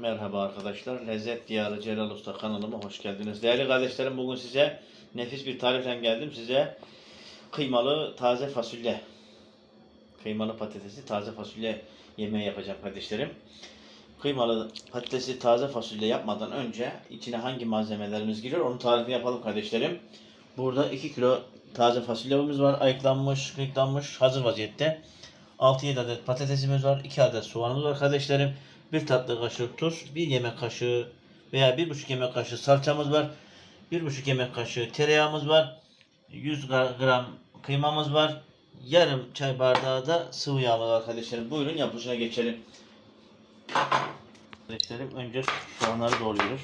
Merhaba arkadaşlar. Lezzet Diyarı Celal Usta kanalıma hoş geldiniz. Değerli kardeşlerim bugün size nefis bir tarifle geldim. Size kıymalı taze fasulye, kıymalı patatesi taze fasulye yemeği yapacağım kardeşlerim. Kıymalı patatesi taze fasulye yapmadan önce içine hangi malzemelerimiz giriyor onu tarifini yapalım kardeşlerim. Burada 2 kilo taze fasulyemiz var. Ayıklanmış, kıyıklanmış, hazır vaziyette. 6-7 adet patatesimiz var. 2 adet soğanımız var kardeşlerim. 1 tatlı kaşığı tuz, 1 yemek kaşığı veya 1,5 yemek kaşığı salçamız var. 1,5 yemek kaşığı tereyağımız var. 100 gra- gram kıymamız var. Yarım çay bardağı da sıvı yağımız var kardeşlerim. Buyurun yapılışına geçelim. Kardeşlerim önce soğanları doğruyoruz.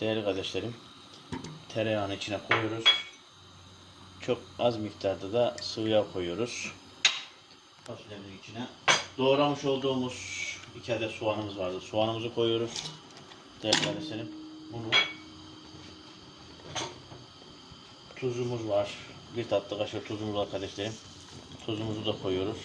Değerli kardeşlerim, tereyağını içine koyuyoruz. Çok az miktarda da sıvı yağ koyuyoruz. Fasulyemizin içine doğramış olduğumuz iki adet soğanımız vardı. Soğanımızı koyuyoruz. Değerli kardeşlerim, bunu tuzumuz var. Bir tatlı kaşığı tuzumuz var kardeşlerim. Tuzumuzu da koyuyoruz.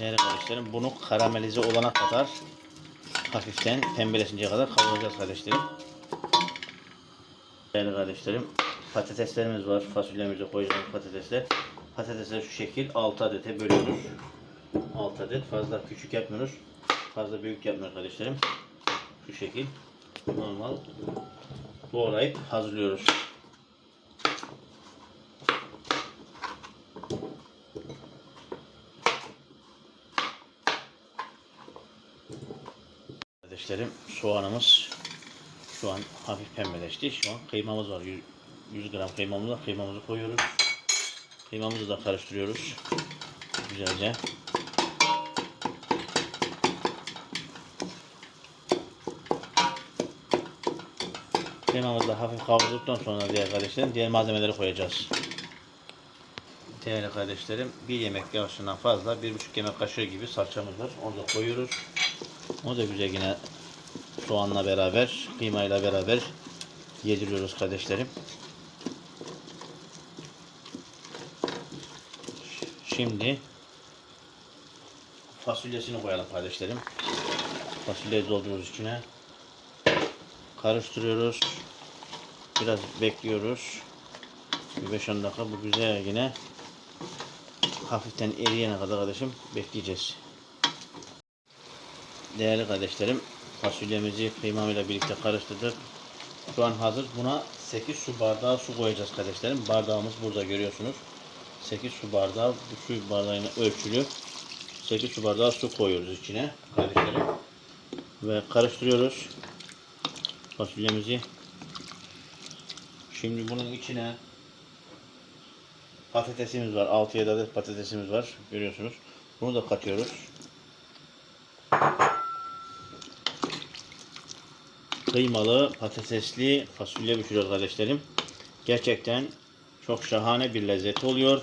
Değerli kardeşlerim bunu karamelize olana kadar hafiften pembeleşinceye kadar kavuracağız kardeşlerim. Değerli kardeşlerim patateslerimiz var. Fasulyemize koyacağımız patatesler. Patatesleri şu şekil 6 adete bölüyoruz. 6 adet fazla küçük yapmıyoruz. Fazla büyük yapmıyoruz kardeşlerim. Şu şekil normal doğrayıp hazırlıyoruz. Kardeşlerim soğanımız şu an hafif pembeleşti. Şu an kıymamız var. 100, 100 gram kıymamız var. Kıymamızı koyuyoruz. Kıymamızı da karıştırıyoruz. Güzelce. Kıymamızı da hafif kavurduktan sonra diğer kardeşlerim diğer malzemeleri koyacağız. Değerli kardeşlerim bir yemek yarısından fazla bir buçuk yemek kaşığı gibi salçamız var. Onu da koyuyoruz. O da güzel yine soğanla beraber, kıymayla beraber yediriyoruz kardeşlerim. Şimdi fasulyesini koyalım kardeşlerim. Fasulyeyi dolduruyoruz içine. Karıştırıyoruz. Biraz bekliyoruz. Bir 5-10 dakika bu güzel yine hafiften eriyene kadar kardeşim bekleyeceğiz. Değerli kardeşlerim, fasulyemizi kıymamıyla birlikte karıştırdık. Şu an hazır. Buna 8 su bardağı su koyacağız kardeşlerim. Bardağımız burada görüyorsunuz. 8 su bardağı, bu su bardağıyla ölçülü 8 su bardağı su koyuyoruz içine kardeşlerim. Ve karıştırıyoruz fasulyemizi. Şimdi bunun içine patatesimiz var. 6-7 adet patatesimiz var. Görüyorsunuz. Bunu da katıyoruz. Kıymalı patatesli fasulye pişiriyoruz kardeşlerim. Gerçekten çok şahane bir lezzet oluyor.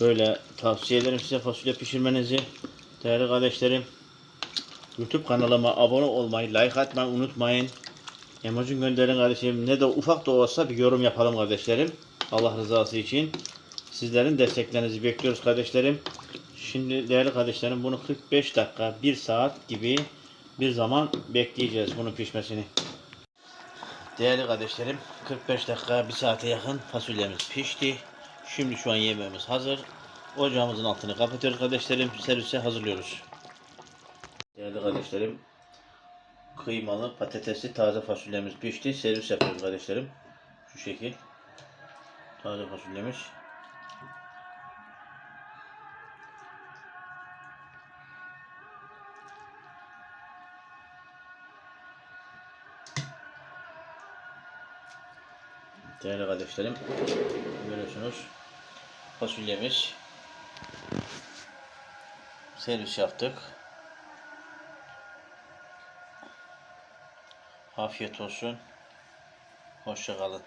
Böyle tavsiye ederim size fasulye pişirmenizi. Değerli kardeşlerim. YouTube kanalıma abone olmayı, like atmayı unutmayın. Emoji gönderin kardeşlerim. Ne de ufak da olsa bir yorum yapalım kardeşlerim. Allah rızası için. Sizlerin desteklerinizi bekliyoruz kardeşlerim. Şimdi değerli kardeşlerim bunu 45 dakika, 1 saat gibi bir zaman bekleyeceğiz bunun pişmesini. Değerli kardeşlerim 45 dakika 1 saate yakın fasulyemiz pişti. Şimdi şu an yemeğimiz hazır. Ocağımızın altını kapatıyoruz kardeşlerim. Servise hazırlıyoruz. Değerli kardeşlerim kıymalı patatesli taze fasulyemiz pişti. Servis yapıyoruz kardeşlerim. Şu şekil. Taze fasulyemiz. Değerli kardeşlerim, görüyorsunuz fasulyemiz servis yaptık. Afiyet olsun. Hoşça kalın.